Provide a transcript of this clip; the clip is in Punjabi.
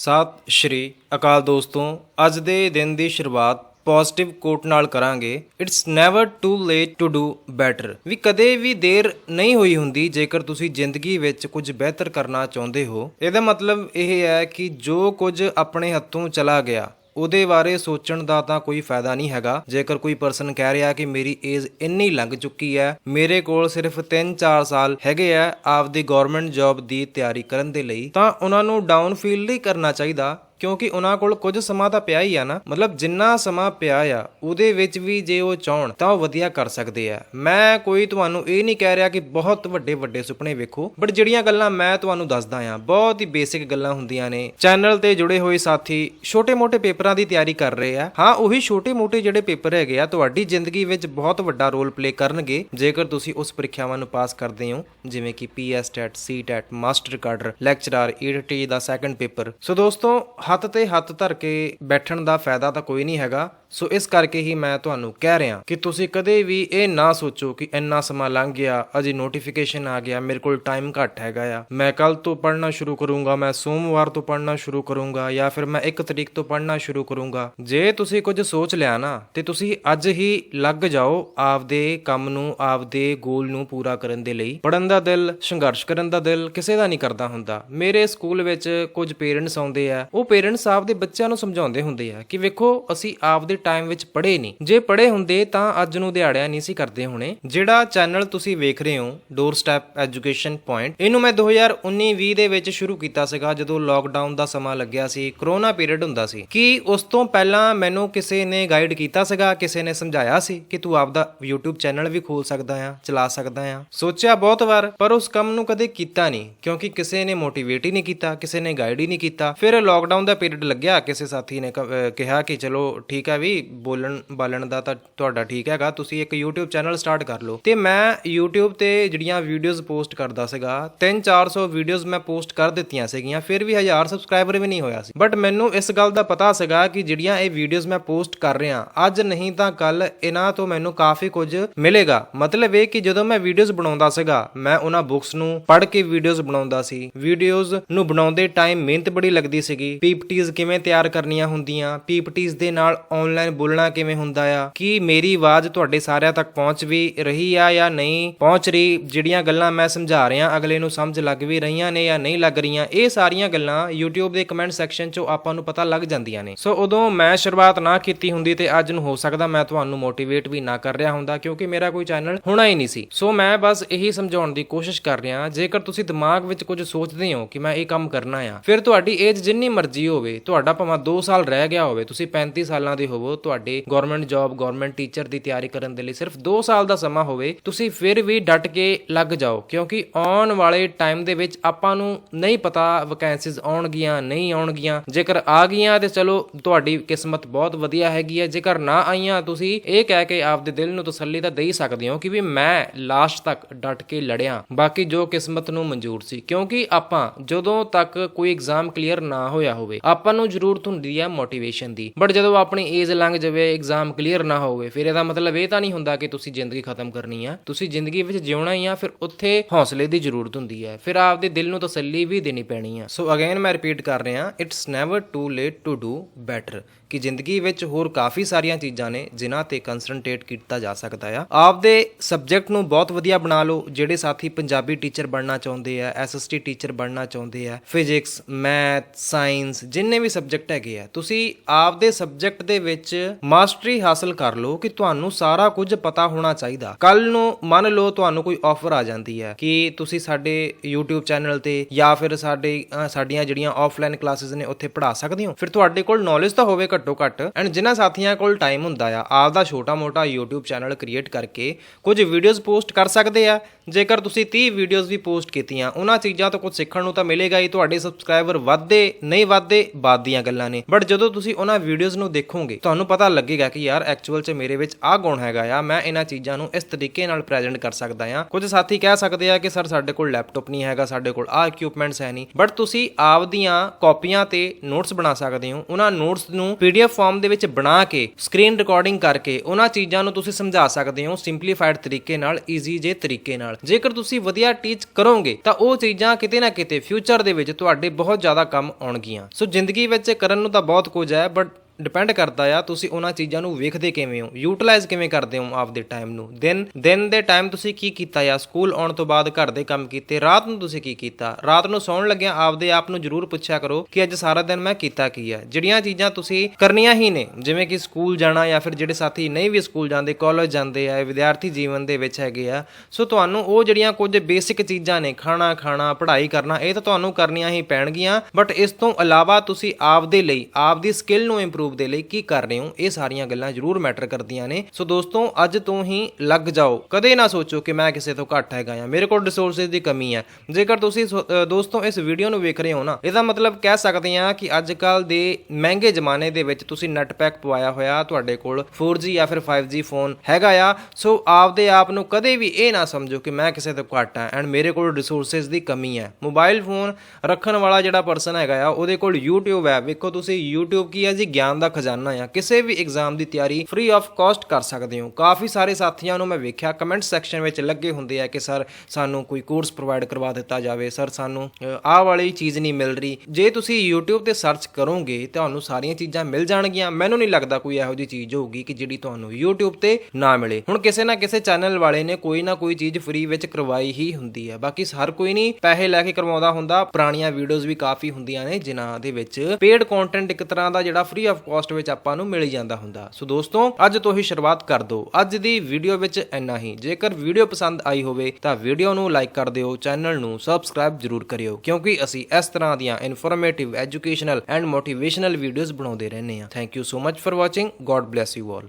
ਸਤਿ ਸ਼੍ਰੀ ਅਕਾਲ ਦੋਸਤੋ, ਅੱਜ ਦੇ ਦਿਨ ਦੀ ਸ਼ੁਰੂਆਤ ਪੋਜ਼ਿਟਿਵ ਕੋਟ ਨਾਲ ਕਰਾਂਗੇ। It's never too late to do better ਵੀ ਕਦੇ ਵੀ ਦੇਰ ਨਹੀਂ ਹੋਈ ਹੁੰਦੀ ਜੇਕਰ ਤੁਸੀਂ ਜ਼ਿੰਦਗੀ ਵਿੱਚ ਕੁਝ ਬਿਹਤਰ ਕਰਨਾ ਚਾਹੁੰਦੇ ਹੋ। ਇਹਦਾ ਮਤਲਬ ਇਹ ਹੈ ਕਿ ਜੋ ਕੁਝ ਆਪਣੇ ਹੱਥੋਂ ਚਲਾ ਗਿਆ ਉਹਦੇ ਬਾਰੇ ਸੋਚਣ ਦਾ ਤਾਂ ਕੋਈ ਫਾਇਦਾ ਨਹੀਂ ਹੈਗਾ। ਜੇਕਰ ਕੋਈ ਪਰਸਨ ਕਹਿ ਰਿਹਾ ਕਿ ਮੇਰੀ ਏਜ ਇੰਨੀ ਲੰਘ ਚੁੱਕੀ ਹੈ, ਮੇਰੇ ਕੋਲ ਸਿਰਫ 3-4 ਸਾਲ ਹੈਗੇ ਆ ਆਪਦੀ ਗਵਰਨਮੈਂਟ ਜੌਬ ਦੀ ਤਿਆਰੀ ਕਰਨ ਦੇ ਲਈ, ਤਾਂ ਉਹਨਾਂ ਨੂੰ ਡਾਊਨ ਫੀਲ ਨਹੀਂ ਕਰਨਾ ਚਾਹੀਦਾ। ਕਿਉਂਕਿ ਉਹਨਾਂ ਕੋਲ ਕੁਝ ਸਮਾਂ ਤਾਂ ਪਿਆ ਹੀ ਆ ਨਾ। ਮਤਲਬ ਜਿੰਨਾ ਸਮਾਂ ਪਿਆ ਆ, ਉਹਦੇ ਵਿੱਚ ਵੀ ਜੇ ਉਹ ਚਾਹਣ, ਤਾਂ ਉਹ ਵਧੀਆ ਕਰ ਸਕਦੇ ਆ। ਮੈਂ ਕੋਈ ਤੁਹਾਨੂੰ ਇਹ ਨਹੀਂ ਕਹਿ ਰਿਹਾ ਕਿ ਬਹੁਤ ਵੱਡੇ ਵੱਡੇ ਸੁਪਨੇ ਵੇਖੋ ਬਟ ਜਿਹੜੀਆਂ ਗੱਲਾਂ ਮੈਂ ਤੁਹਾਨੂੰ ਦੱਸਦਾ ਆ, ਬਹੁਤ ਹੀ ਬੇਸਿਕ ਗੱਲਾਂ ਹੁੰਦੀਆਂ ਨੇ। ਚੈਨਲ ਤੇ ਜੁੜੇ ਹੋਏ ਸਾਥੀ ਛੋਟੇ-ਮੋਟੇ ਪੇਪਰਾਂ ਦੀ ਤਿਆਰੀ ਕਰ ਰਹੇ ਆ। ਹਾਂ, ਉਹੀ ਛੋਟੇ-ਮੋਟੇ ਜਿਹੜੇ ਪੇਪਰ ਹੈਗੇ ਆ, ਤੁਹਾਡੀ ਜ਼ਿੰਦਗੀ ਵਿੱਚ ਬਹੁਤ ਵੱਡਾ ਰੋਲ ਪਲੇ ਕਰਨਗੇ, ਜੇਕਰ ਤੁਸੀਂ ਉਸ ਪ੍ਰੀਖਿਆਵਾਂ ਨੂੰ ਪਾਸ ਕਰਦੇ ਹੋ, ਜਿਵੇਂ ਕਿ PS TET C TET master cadre lecturer EDT ਦਾ ਸੈਕੰਡ ਪੇਪਰ ਸੋ ਦੋਸਤੋ ਹੱਥ ਤੇ ਹੱਥ ਧਰ ਕੇ ਬੈਠਣ ਦਾ ਫਾਇਦਾ ਤਾਂ ਕੋਈ ਨਹੀਂ ਹੈਗਾ। ਸੋ ਇਸ ਕਰਕੇ ਹੀ ਮੈਂ ਤੁਹਾਨੂੰ ਕਹਿ ਰਿਹਾ ਕਿ ਤੁਸੀਂ ਕਦੇ ਵੀ ਇਹ ਨਾ ਸੋਚੋ ਕਿ ਇੰਨਾ ਸਮਾਂ ਲੰਘ ਗਿਆ, ਅਜੇ ਨੋਟੀਫਿਕੇਸ਼ਨ ਆ ਗਿਆ, ਮੇਰੇ ਕੋਲ ਟਾਈਮ ਘੱਟ ਹੈਗਾ ਆ। ਮੈਂ ਕੱਲ ਤੋਂ ਪੜ੍ਹਨਾ ਸ਼ੁਰੂ ਕਰੂੰਗਾ, ਮੈਂ ਸੋਮਵਾਰ ਤੋਂ ਪੜ੍ਹਨਾ ਸ਼ੁਰੂ ਕਰੂੰਗਾ ਜਾਂ ਫਿਰ ਮੈਂ 1 ਤਰੀਕ ਤੋਂ ਪੜ੍ਹਨਾ ਸ਼ੁਰੂ ਕਰੂੰਗਾ। ਜੇ ਤੁਸੀਂ ਕੁਝ ਸੋਚ ਲਿਆ ਨਾ, ਤੇ ਤੁਸੀਂ ਅੱਜ ਹੀ ਲੱਗ ਜਾਓ ਆਪਦੇ ਕੰਮ ਨੂੰ, ਆਪਦੇ ਗੋਲ ਨੂੰ ਪੂਰਾ ਕਰਨ ਦੇ ਲਈ। ਪੜਨ ਦਾ ਦਿਲ, ਸੰਘਰਸ਼ ਕਰਨ ਦਾ ਦਿਲ ਕਿਸੇ ਦਾ ਨਹੀਂ ਕਰਦਾ ਹੁੰਦਾ। ਮੇਰੇ ਸਕੂਲ ਵਿੱਚ ਕੁਝ ਪੇਰੈਂਟਸ ਆਉਂਦੇ ਆ, ਉਹ ਪੇਰੈਂਟਸ ਆਪਦੇ ਬੱਚਿਆਂ ਨੂੰ ਸਮਝਾਉਂਦੇ ਹੁੰਦੇ ਆ ਕਿ ਵੇਖੋ, ਅਸੀਂ ਆਪਦੇ ਟਾਈਮ ਵਿੱਚ ਪੜ੍ਹੇ ਨਹੀਂ ਜੇ ਪੜ੍ਹੇ ਹੁੰਦੇ ਤਾਂ ਅੱਜ ਨੂੰ ਦਿਹਾੜਿਆ ਨਹੀਂ ਸੀ ਕਰਦੇ ਹੋਣੇ। ਜਿਹੜਾ ਚੈਨਲ ਤੁਸੀਂ ਵੇਖ ਰਹੇ ਹੋ ਡੋਰ ਸਟੈਪ ਐਜੂਕੇਸ਼ਨ ਪੁਆਇੰਟ ਇਹਨੂੰ ਮੈਂ 2019-20 ਦੇ ਵਿੱਚ ਸ਼ੁਰੂ ਕੀਤਾ ਸੀਗਾ, ਜਦੋਂ ਲੋਕਡਾਊਨ ਦਾ ਸਮਾਂ ਲੱਗਿਆ ਸੀ ਕਰੋਨਾ ਪੀਰੀਅਡ ਹੁੰਦਾ ਸੀ। ਕਿ ਉਸ ਤੋਂ ਪਹਿਲਾਂ ਮੈਨੂੰ ਕਿਸੇ ਨੇ ਗਾਈਡ ਕੀਤਾ ਸੀਗਾ, ਕਿਸੇ ਨੇ ਸਮਝਾਇਆ ਸੀ ਕਿ ਤੂੰ ਆਪਦਾ YouTube ਚੈਨਲ ਵੀ ਖੋਲ ਸਕਦਾ ਆ, ਚਲਾ ਸਕਦਾ ਆ? ਸੋਚਿਆ ਬਹੁਤ ਵਾਰ, ਪਰ ਉਸ ਕੰਮ ਨੂੰ ਕਦੇ ਕੀਤਾ ਨਹੀਂ ਕਿਉਂਕਿ ਕਿਸੇ ਨੇ ਮੋਟੀਵੇਟ ਹੀ ਨਹੀਂ ਕੀਤਾ, ਕਿਸੇ ਨੇ ਗਾਈਡ ਹੀ ਨਹੀਂ ਕੀਤਾ। ਫਿਰ ਲੋਕਡਾਊਨ ਦਾ ਪੀਰੀਅਡ ਲੱਗਿਆ, ਕਿਸੇ ਸਾਥੀ ਨੇ ਕਿਹਾ ਕਿ ਚਲੋ ਠੀਕ ਹੈ ਵੀ ਬੋਲਣ, ਬਾਲਣ ਦਾ ਤਾਂ ਤੁਹਾਡਾ ਠੀਕ ਹੈਗਾ। ਤੁਸੀਂ ਇੱਕ YouTube ਚੈਨਲ ਸਟਾਰਟ ਕਰ ਲਓ। ਤੇ ਮੈਂ YouTube ਤੇ ਜਿਹੜੀਆਂ ਵੀਡੀਓਜ਼ ਪੋਸਟ ਕਰਦਾ ਸੀਗਾ 3-400 ਵੀਡੀਓਜ਼ ਮੈਂ ਪੋਸਟ ਕਰ ਦਿੱਤੀਆਂ ਸੀਗੀਆਂ, ਫਿਰ ਵੀ 1000 ਸਬਸਕ੍ਰਾਈਬਰ ਵੀ ਨਹੀਂ ਹੋਇਆ ਸੀ। ਬਟ ਮੈਨੂੰ ਇਸ ਗੱਲ ਦਾ ਪਤਾ ਸੀਗਾ ਕਿ ਜਿਹੜੀਆਂ ਇਹ ਵੀਡੀਓਜ਼ ਮੈਂ ਪੋਸਟ ਕਰ ਰਿਹਾ, ਅੱਜ ਨਹੀਂ ਤਾਂ ਕੱਲ ਇਹਨਾਂ ਤੋਂ ਮੈਨੂੰ ਕਾਫੀ ਕੁਝ ਮਿਲੇਗਾ। ਮਤਲਬ ਇਹ ਕਿ ਜਦੋਂ ਮੈਂ ਵੀਡੀਓਜ਼ ਬਣਾਉਂਦਾ ਸੀਗਾ, ਮੈਂ ਉਹਨਾਂ ਬੁੱਕਸ ਨੂੰ ਪੜ੍ਹ ਕੇ ਵੀਡੀਓਜ਼ ਬਣਾਉਂਦਾ ਸੀ। ਵੀਡੀਓਜ਼ ਨੂੰ ਬਣਾਉਂਦੇ ਟਾਈਮ ਮਿਹਨਤ ਬੜੀ ਲੱਗਦੀ ਸੀਗੀ। ਪੀਪਟੀਜ਼ ਕਿਵੇਂ ਤਿਆਰ ਕਰਨੀਆਂ ਹੁੰਦੀਆਂ ਪੀਪਟੀਜ਼ ਦੇ ਨਾਲ ਆਨਲਾਈਨ ਬੋਲਣਾ ਕਿਵੇਂ ਹੁੰਦਾ ਆ? ਕਿ ਮੇਰੀ ਆਵਾਜ਼ ਤੁਹਾਡੇ ਸਾਰਿਆਂ ਤੱਕ ਪਹੁੰਚ ਵੀ ਰਹੀ ਆ ਜਾਂ ਨਹੀਂ ਪਹੁੰਚ ਰਹੀ? ਜਿਹੜੀਆਂ ਗੱਲਾਂ ਮੈਂ ਸਮਝਾ ਰਿਹਾ, ਅਗਲੇ ਨੂੰ ਸਮਝ ਲੱਗ ਵੀ ਰਹੀਆਂ ਨੇ ਜਾਂ ਨਹੀਂ ਲੱਗ ਰਹੀਆਂ, ਇਹ ਸਾਰੀਆਂ ਗੱਲਾਂ YouTube ਦੇ ਕਮੈਂਟ ਸੈਕਸ਼ਨ 'ਚੋਂ ਆਪਾਂ ਨੂੰ ਪਤਾ ਲੱਗ ਜਾਂਦੀਆਂ ਨੇ। ਸੋ ਉਦੋਂ ਮੈਂ ਸ਼ੁਰੂਆਤ ਨਾ ਕੀਤੀ ਹੁੰਦੀ ਤੇ ਅੱਜ ਨੂੰ ਹੋ ਸਕਦਾ ਮੈਂ ਤੁਹਾਨੂੰ ਮੋਟੀਵੇਟ ਵੀ ਨਾ ਕਰ ਰਿਹਾ ਹੁੰਦਾ ਕਿਉਂਕਿ ਮੇਰਾ ਕੋਈ ਚੈਨਲ ਹੋਣਾ ਹੀ ਨਹੀਂ ਸੀ। ਸੋ ਮੈਂ ਬਸ ਇਹੀ ਸਮਝਾਉਣ ਦੀ ਕੋਸ਼ਿਸ਼ ਕਰ ਰਿਹਾ, ਜੇਕਰ ਤੁਸੀਂ ਦਿਮਾਗ ਵਿੱਚ ਕੁਝ ਸੋਚਦੇ ਹੋ ਕਿ ਮੈਂ ਇਹ ਕੰਮ ਕਰਨਾ ਆ, ਫਿਰ ਤੁਹਾਡੀ ਏਜ ਜਿੰਨੀ ਮਰਜ਼ੀ ਹੋਵੇ, ਤੁਹਾਡਾ ਭਾਵੇਂ 2 ਸਾਲ ਰਹਿ ਗਿਆ ਹੋਵੇ, ਤੁਸੀਂ 35 ਸਾਲਾਂ ਦੇ ਹੋਵੋ ਤੁਹਾਡੇ ਗਵਰਨਮੈਂਟ ਜੌਬ ਗਵਰਨਮੈਂਟ ਟੀਚਰ ਦੀ ਤਿਆਰੀ ਕਰਨ ਦੇ ਲਈ ਸਿਰਫ 2 ਸਾਲ ਦਾ ਸਮਾਂ ਹੋਵੇ, ਤੁਸੀਂ ਫਿਰ ਵੀ ਡਟ ਕੇ ਲੱਗ ਜਾਓ, ਕਿਉਂਕਿ ਆਉਣ ਵਾਲੇ ਟਾਈਮ ਦੇ ਵਿੱਚ ਆਪਾਂ ਨੂੰ ਨਹੀਂ ਪਤਾ ਵੈਕੈਂਸੀਜ਼ ਆਉਣਗੀਆਂ, ਨਹੀਂ ਆਉਣਗੀਆਂ। ਜੇਕਰ ਆ ਗਈਆਂ ਤੇ ਚਲੋ ਤੁਹਾਡੀ ਕਿਸਮਤ ਬਹੁਤ ਵਧੀਆ ਹੈਗੀ ਹੈ, ਜੇਕਰ ਨਾ ਆਈਆਂ ਤੁਸੀਂ ਇਹ ਕਹਿ ਕੇ ਆਪਦੇ ਦਿਲ ਨੂੰ ਤਸੱਲੀ ਤਾਂ ਦੇ ਹੀ ਸਕਦੇ ਹੋ ਕਿ ਵੀ ਮੈਂ ਲਾਸਟ ਤੱਕ ਡਟ ਕੇ ਲੜਿਆ। ਬਾਕੀ ਜੋ ਕਿਸਮਤ ਨੂੰ ਮਨਜ਼ੂਰ ਸੀ, ਕਿਉਂਕਿ ਆਪਾਂ ਜਦੋਂ ਤੱਕ ਕੋਈ ਐਗਜ਼ਾਮ ਕਲੀਅਰ ਨਾ ਹੋਇਆ ਹੋਵੇ, ਆਪਾਂ ਨੂੰ ਜ਼ਰੂਰਤ ਹੁੰਦੀ ਹੈ ਮੋਟੀਵੇਸ਼ਨ ਦੀ। ਬਟ ਜਦੋਂ ਆਪਣੀ ਏਜ ਲੰਘ ਜਾਵੇ ਐਗਜ਼ਾਮ ਕਲੀਅਰ ਨਾ ਹੋਵੇ, ਫਿਰ ਇਹਦਾ ਮਤਲਬ ਇਹ ਤਾਂ ਨਹੀਂ ਹੁੰਦਾ ਕਿ ਤੁਸੀਂ ਜ਼ਿੰਦਗੀ ਖਤਮ ਕਰਨੀ ਆ। ਤੁਸੀਂ ਜ਼ਿੰਦਗੀ ਵਿੱਚ ਜਿਉਣਾ ਹੀ ਆ, ਫਿਰ ਉੱਥੇ ਹੌਸਲੇ ਦੀ ਜ਼ਰੂਰਤ ਹੁੰਦੀ ਹੈ ਫਿਰ ਆਪਦੇ ਦਿਲ ਨੂੰ ਤਸੱਲੀ ਵੀ ਦੇਣੀ ਪੈਣੀ ਆ। ਸੋ ਅਗੇਨ ਮੈਂ ਰਿਪੀਟ ਕਰ ਰਿਹਾ it's never too late to do better ਕਿ ਜ਼ਿੰਦਗੀ ਵਿੱਚ ਹੋਰ ਕਾਫੀ ਸਾਰੀਆਂ ਚੀਜ਼ਾਂ ਨੇ ਜਿਨ੍ਹਾਂ ਤੇ ਕਨਸੈਂਟਰੇਟ ਕੀਤਾ ਜਾ ਸਕਦਾ ਆ। ਆਪਦੇ ਸਬਜੈਕਟ ਨੂੰ ਬਹੁਤ ਵਧੀਆ ਬਣਾ ਲਓ, ਜਿਹੜੇ ਸਾਥੀ ਪੰਜਾਬੀ ਟੀਚਰ ਬਣਨਾ ਚਾਹੁੰਦੇ ਆ ਐਸਐਸਟੀ ਟੀਚਰ ਬਣਨਾ ਚਾਹੁੰਦੇ ਆ ਫਿਜ਼ਿਕਸ ਮੈਥ ਸਾਇੰਸ ਜਿੰਨੇ ਵੀ ਸਬਜੈਕਟ ਹੈਗੇ ਆ। ਤੁਸੀਂ ਆਪਦੇ ਸਬਜੈਕਟ ਦੇ ਵਿੱਚ ਮਾਸਟਰੀ ਹਾਸਲ ਕਰ ਲਓ ਕਿ ਤੁਹਾਨੂੰ ਸਾਰਾ ਕੁਝ ਪਤਾ ਹੋਣਾ ਚਾਹੀਦਾ। ਕੱਲ ਨੂੰ ਮੰਨ ਲਓ ਤੁਹਾਨੂੰ ਕੋਈ ਆਫਰ ਆ ਜਾਂਦੀ ਹੈ ਕਿ ਤੁਸੀਂ ਸਾਡੇ YouTube ਚੈਨਲ ਤੇ ਜਾਂ ਫਿਰ ਸਾਡੇ ਸਾਡੀਆਂ ਜਿਹੜੀਆਂ ਆਫਲਾਈਨ ਕਲਾਸਿਸ ਨੇ, ਉੱਥੇ ਪੜ੍ਹਾ ਸਕਦੇ ਹੋ। ਫਿਰ ਤੁਹਾਡੇ ਕੋਲ ਨੌਲੇਜ ਤਾਂ ਹੋਵੇ ਘੱਟੋ ਘੱਟ ਐਂਡ ਜਿਨ੍ਹਾਂ ਸਾਥੀਆਂ ਕੋਲ ਟਾਈਮ ਹੁੰਦਾ ਆ ਆਪ ਦਾ ਛੋਟਾ-ਮੋਟਾ YouTube ਚੈਨਲ ਕ੍ਰੀਏਟ ਕਰਕੇ ਕੁਝ ਵੀਡੀਓਜ਼ ਪੋਸਟ ਕਰ ਸਕਦੇ ਆ। ਜੇਕਰ ਤੁਸੀਂ 30 ਵੀਡੀਓਜ਼ ਵੀ ਪੋਸਟ ਕੀਤੀਆਂ, ਉਹਨਾਂ ਚੀਜ਼ਾਂ ਤੋਂ ਕੁਝ ਸਿੱਖਣ ਨੂੰ ਤਾਂ ਮਿਲੇਗਾ ਹੀ, ਤੁਹਾਡੇ ਸਬਸਕ੍ਰਾਈਬਰ ਵੱਧਦੇ, ਨਹੀਂ ਵੱਧਦੇ, ਬਾਅਦ ਦੀਆਂ ਗੱਲਾਂ ਨੇ। ਬਟ ਜਦੋਂ ਤੁਸੀਂ ਉਹਨਾਂ ਵੀਡੀਓਜ਼ ਨੂੰ ਦੇਖੋਗੇ, ਤੁਹਾਨੂੰ ਪਤਾ ਲੱਗੇਗਾ ਕਿ ਯਾਰ ਐਕਚੁਅਲ 'ਚ ਮੇਰੇ ਵਿੱਚ ਆਹ ਗੁਣ ਹੈਗਾ ਆ, ਮੈਂ ਇਹਨਾਂ ਚੀਜ਼ਾਂ ਨੂੰ ਇਸ ਤਰੀਕੇ ਨਾਲ ਪ੍ਰੈਜ਼ੈਂਟ ਕਰ ਸਕਦਾ ਆ। ਕੁਝ ਸਾਥੀ ਕਹਿ ਸਕਦੇ ਆ ਕਿ, ਸਰ, ਸਾਡੇ ਕੋਲ ਲੈਪਟਾਪ ਨਹੀਂ ਹੈਗਾ, ਸਾਡੇ ਕੋਲ ਆਹ ਇਕਵਿਪਮੈਂਟਸ ਹੈ ਨਹੀਂ। ਬਟ ਤੁਸੀਂ ਆਪ ਦੀਆਂ ਕਾਪੀਆਂ ਤੇ ਨੋਟਸ ਬਣਾ ਸਕਦੇ ਹੋ। ਉਹਨਾਂ ਨੋਟਸ ਨੂੰ ਪੀਡੀਐਫ ਫਾਰਮ ਦੇ ਵਿੱਚ ਬਣਾ ਕੇ ਸਕਰੀਨ ਰਿਕਾਰਡਿੰਗ ਕਰਕੇ ਉਹਨਾਂ ਚੀਜ਼ਾਂ ਨੂੰ ਤੁਸੀਂ ਸਮਝਾ ਸਕਦੇ ਹੋ ਸਿੰਪਲੀਫਾਈਡ ਤਰੀਕੇ ਨਾਲ ਈਜ਼ੀ ਜੇ ਤਰੀਕੇ ਨਾਲ। ਜੇਕਰ ਤੁਸੀਂ ਵਧੀਆ ਟੀਚ ਕਰੋਗੇ, ਤਾਂ ਉਹ ਚੀਜ਼ਾਂ ਕਿਤੇ ਨਾ ਕਿਤੇ ਫਿਊਚਰ ਦੇ ਵਿੱਚ ਤੁਹਾਡੇ ਬਹੁਤ ਜ਼ਿਆਦਾ ਕੰਮ ਆਉਣਗੀਆਂ। ਸੋ ਜ਼ਿੰਦਗੀ ਵਿੱਚ ਕਰਨ ਨੂੰ ਤਾਂ ਬਹੁਤ ਕੁਝ ਹੈ ਬਟ ਡਿਪੈਂਡ ਕਰਦਾ ਆ, ਤੁਸੀਂ ਉਹਨਾਂ ਚੀਜ਼ਾਂ ਨੂੰ ਵੇਖਦੇ ਕਿਵੇਂ ਹੋ? ਯੂਟਿਲਾਈਜ਼ ਕਿਵੇਂ ਕਰਦੇ ਹੋ ਆਪਦੇ ਟਾਈਮ ਨੂੰ? ਦਿਨ ਦਿਨ ਦੇ ਟਾਈਮ ਤੁਸੀਂ ਕੀ ਕੀਤਾ ਆ? ਸਕੂਲ ਆਉਣ ਤੋਂ ਬਾਅਦ ਘਰ ਦੇ ਕੰਮ ਕੀਤੇ, ਰਾਤ ਨੂੰ ਤੁਸੀਂ ਕੀ ਕੀਤਾ? ਰਾਤ ਨੂੰ ਸੌਣ ਲੱਗਿਆ ਆਪਦੇ ਆਪ ਨੂੰ ਜ਼ਰੂਰ ਪੁੱਛਿਆ ਕਰੋ ਕਿ ਅੱਜ ਸਾਰਾ ਦਿਨ ਮੈਂ ਕੀਤਾ ਕੀ ਆ? ਜਿਹੜੀਆਂ ਚੀਜ਼ਾਂ ਤੁਸੀਂ ਕਰਨੀਆਂ ਹੀ ਨੇ, ਜਿਵੇਂ ਕਿ ਸਕੂਲ ਜਾਣਾ ਜਾਂ ਫਿਰ ਜਿਹੜੇ ਸਾਥੀ ਨਹੀਂ ਵੀ ਸਕੂਲ ਜਾਂਦੇ ਕਾਲਜ ਜਾਂਦੇ ਆ ਵਿਦਿਆਰਥੀ ਜੀਵਨ ਦੇ ਵਿੱਚ ਹੈਗੇ ਆ, ਸੋ ਤੁਹਾਨੂੰ ਉਹ ਜਿਹੜੀਆਂ ਕੁਝ ਬੇਸਿਕ ਚੀਜ਼ਾਂ ਨੇ, ਖਾਣਾ ਖਾਣਾ, ਪੜ੍ਹਾਈ ਕਰਨਾ, ਇਹ ਤਾਂ ਤੁਹਾਨੂੰ ਕਰਨੀਆਂ ਹੀ ਪੈਣਗੀਆਂ ਬਟ ਇਸ ਤੋਂ ਇਲਾਵਾ ਤੁਸੀਂ ਆਪਦੇ ਲਈ, ਆਪਦੀ ਸਕਿੱਲ ਨੂੰ ਇੰਪਰੂਵ ਦੇ ਲਈ ਕੀ ਕਰ ਰਹੇ ਹੋ? ਇਹ ਸਾਰੀਆਂ ਗੱਲਾਂ ਜ਼ਰੂਰ ਮੈਟਰ ਕਰਦੀਆਂ ਨੇ। ਸੋ ਦੋਸਤੋ, ਅੱਜ ਤੋਂ ਹੀ ਲੱਗ ਜਾਓ। ਕਦੇ ਨਾ ਸੋਚੋ ਕਿ ਮੈਂ ਕਿਸੇ ਤੋਂ ਘੱਟ ਹੈਗਾ ਆ ਮੇਰੇ ਕੋਲ ਰਿਸੋਰਸਸ ਦੀ ਕਮੀ ਹੈ। ਜੇਕਰ ਤੁਸੀਂ ਦੋਸਤੋ, ਇਸ ਵੀਡੀਓ ਨੂੰ ਵੇਖ ਰਹੇ ਹੋ ਨਾ, ਇਹਦਾ ਮਤਲਬ ਕਹਿ ਸਕਦੇ ਆ ਕਿ ਅੱਜ ਕੱਲ ਦੇ ਮਹਿੰਗੇ ਜ਼ਮਾਨੇ ਦੇ ਵਿੱਚ ਤੁਸੀਂ ਨੈਟ ਪੈਕ ਪਵਾਇਆ ਹੋਇਆ ਤੁਹਾਡੇ ਕੋਲ 4G ਜਾਂ ਫਿਰ 5G ਫੋਨ ਹੈਗਾ ਆ। ਸੋ ਆਪਦੇ ਆਪ ਨੂੰ ਕਦੇ ਵੀ ਇਹ ਨਾ ਸਮਝੋ ਕਿ ਮੈਂ ਕਿਸੇ ਤੋਂ ਘੱਟ ਆ ਐਂਡ ਮੇਰੇ ਕੋਲ ਰਿਸੋਰਸਸ ਦੀ ਕਮੀ ਹੈ। ਮੋਬਾਈਲ ਫੋਨ ਰੱਖਣ ਵਾਲਾ ਜਿਹੜਾ ਪਰਸਨ ਹੈਗਾ ਆ, ਉਹਦੇ ਕੋਲ YouTube ਹੈ। ਵੇਖੋ ਤੁਸੀਂ YouTube ਕੀ ਹੈ ਜੀ? ਗਿਆਨ ਦਾ ਖਜ਼ਾਨਾ ਆ। ਕਿਸੇ ਵੀ ਐਗਜ਼ਾਮ ਦੀ ਤਿਆਰੀ ਫ੍ਰੀ ਆਫ ਕਾਸਟ ਕਰ ਸਕਦੇ ਹੋ। ਕਾਫੀ ਸਾਰੇ ਸਾਥੀਆਂ ਨੂੰ ਮੈਂ ਵੇਖਿਆ ਕਮੈਂਟ ਸੈਕਸ਼ਨ ਵਿੱਚ ਲੱਗੇ ਹੁੰਦੇ ਆ ਕਿ, ਸਰ, ਸਾਨੂੰ ਕੋਈ ਕੋਰਸ ਪ੍ਰੋਵਾਈਡ ਕਰਵਾ ਦਿੱਤਾ ਜਾਵੇ। ਸਰ, ਸਾਨੂੰ ਆਹ ਵਾਲੀ ਚੀਜ਼ ਨਹੀਂ ਮਿਲ ਰਹੀ। ਜੇ ਤੁਸੀਂ YouTube ਤੇ ਸਰਚ ਕਰੋਗੇ, ਤੁਹਾਨੂੰ ਸਾਰੀਆਂ ਚੀਜ਼ਾਂ ਮਿਲ ਜਾਣਗੀਆਂ। ਮੈਨੂੰ ਨਹੀਂ ਲੱਗਦਾ ਕੋਈ ਇਹੋ ਜਿਹੀ ਚੀਜ਼ ਹੋਊਗੀ ਕਿ ਜਿਹੜੀ ਤੁਹਾਨੂੰ YouTube ਤੇ ਨਾ ਮਿਲੇ। ਹੁਣ ਕਿਸੇ ਨਾ ਕਿਸੇ ਚੈਨਲ ਵਾਲੇ ਨੇ ਕੋਈ ਨਾ ਕੋਈ ਚੀਜ਼ ਫ੍ਰੀ ਵਿੱਚ ਕਰਵਾਈ ਹੀ ਹੁੰਦੀ ਹੈ ਬਾਕੀ ਹਰ ਕੋਈ ਨਹੀਂ ਪੈਸੇ ਲੈ ਕੇ ਕਰਵਾਉਂਦਾ ਹੁੰਦਾ। ਪੁਰਾਣੀਆਂ ਵੀਡੀਓਜ਼ ਵੀ ਕਾਫੀ ਹੁੰਦੀਆਂ ਨੇ, ਜਿਨ੍ਹਾਂ ਦੇ ਵਿੱਚ ਪੇਡ ਕੰਟੈਂਟ ਇੱਕ ਤਰ੍ਹਾਂ ਦਾ ਜਿਹੜਾ ਫ੍ਰੀ ਆਫ ਕਾਸਟ ਵਿੱਚ ਆਪਾਂ ਨੂੰ ਮਿਲ ਜਾਂਦਾ ਹੁੰਦਾ। ਸੋ ਦੋਸਤੋ, ਅੱਜ ਤੋਂ ਹੀ ਸ਼ੁਰੂਆਤ ਕਰ ਦਿਓ। ਅੱਜ ਦੀ ਵੀਡੀਓ ਵਿੱਚ ਇੰਨਾ ਹੀ। ਜੇਕਰ ਵੀਡੀਓ ਪਸੰਦ ਆਈ ਹੋਵੇ, ਤਾਂ ਵੀਡੀਓ ਨੂੰ ਲਾਈਕ ਕਰ ਦਿਓ ਚੈਨਲ ਨੂੰ ਸਬਸਕ੍ਰਾਈਬ ਜ਼ਰੂਰ ਕਰਿਓ, ਕਿਉਂਕਿ ਅਸੀਂ ਇਸ ਤਰ੍ਹਾਂ ਦੀਆਂ informative educational and motivational videos ਬਣਾਉਂਦੇ ਰਹਿੰਦੇ ਹਾਂ। Thank you so much for watching God bless you all